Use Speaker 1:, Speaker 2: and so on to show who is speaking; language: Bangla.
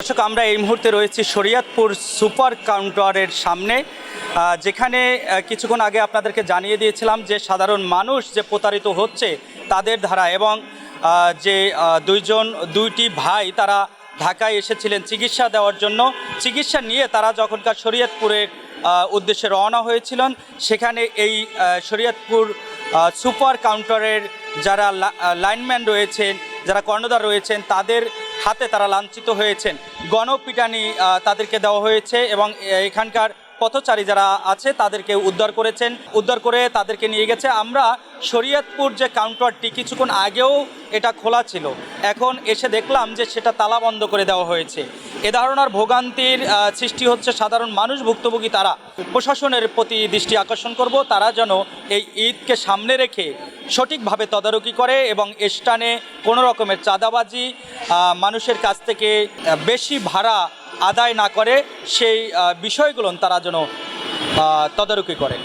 Speaker 1: দর্শক, আমরা এই মুহূর্তে রয়েছি শরিয়াতপুর সুপার কাউন্টারের সামনে যেখানে কিছুক্ষণ আগে আপনাদেরকে জানিয়ে দিয়েছিলাম যে সাধারণ মানুষ যে প্রতারিত হচ্ছে তাদের ধারা এবং যে দুইজন, দুইটি ভাই তারা ঢাকায় এসেছিলেন চিকিৎসা দেওয়ার জন্য। চিকিৎসা নিয়ে তারা যখনকার শরীয়তপুরের উদ্দেশ্যে রওনা হয়েছিলেন, সেখানে এই শরীয়তপুর সুপার কাউন্টারের যারা লাইনম্যান রয়েছেন, যারা কর্ণধার রয়েছেন, তাদের হাতে তারা লাঞ্ছিত হয়েছেন। গণপিটানি তাদেরকে দেওয়া হয়েছে এবং এখানকার পথচারী যারা আছে তাদেরকে উদ্ধার করেছেন। উদ্ধার করে তাদেরকে নিয়ে গেছে। আমরা শরীয়তপুর যে কাউন্টারটি কিছুক্ষণ আগেও এটা খোলা ছিল। এখন এসে দেখলাম যে সেটা তালা বন্ধ করে দেওয়া হয়েছে। এ ধারণার ভোগান্তির সৃষ্টি হচ্ছে সাধারণ মানুষ, ভুক্তভোগী তারা। প্রশাসনের প্রতি দৃষ্টি আকর্ষণ করব। তারা যেন এই ঈদকে সামনে রেখে সঠিকভাবে তদারকি করে এবং স্টানে কোনো রকমের চাঁদাবাজি মানুষের কাছ থেকে বেশি ভাড়া আদায় না করে সেই বিষয়গুলো তারা যেন তদারকি করে।